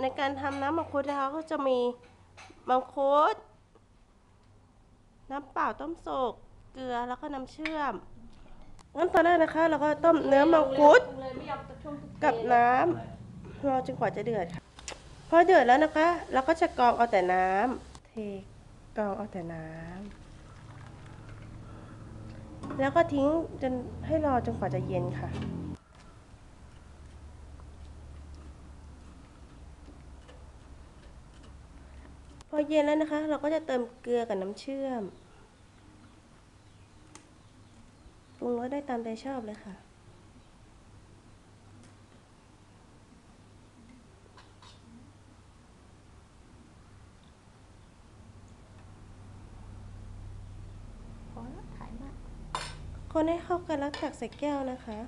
ในการทำน้ำมังคุดนะคะก็จะมีมังคุดน้ำเปล่าต้มสุกเกลือแล้วก็น้ำเชื่อมงั้นตอนแรกนะคะ เราก็ต้มเนื้อมังคุดกับน้ำรอจนกว่าจะเดือดค่ะพอเดือดแล้วนะคะ เราก็จะกรองเอาแต่น้ำเทกรองเอาแต่น้ำแล้วก็ทิ้งจนให้รอจนกว่าจะเย็นค่ะ พอเย็นแล้วนะคะ เราก็จะเติมเกลือกับน้ำเชื่อมปรุงรสได้ตามใจชอบเลยค่ะ พอแล้วถ่ายมาก คนให้เข้ากันแล้วตักใส่แก้วนะคะ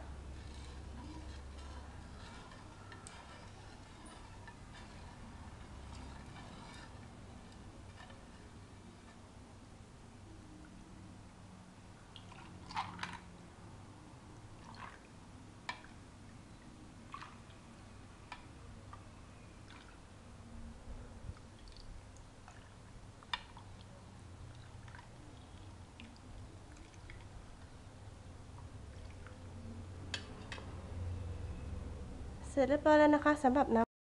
เสร็จเรียบร้อยแล้วนะคะสำหรับน้ำ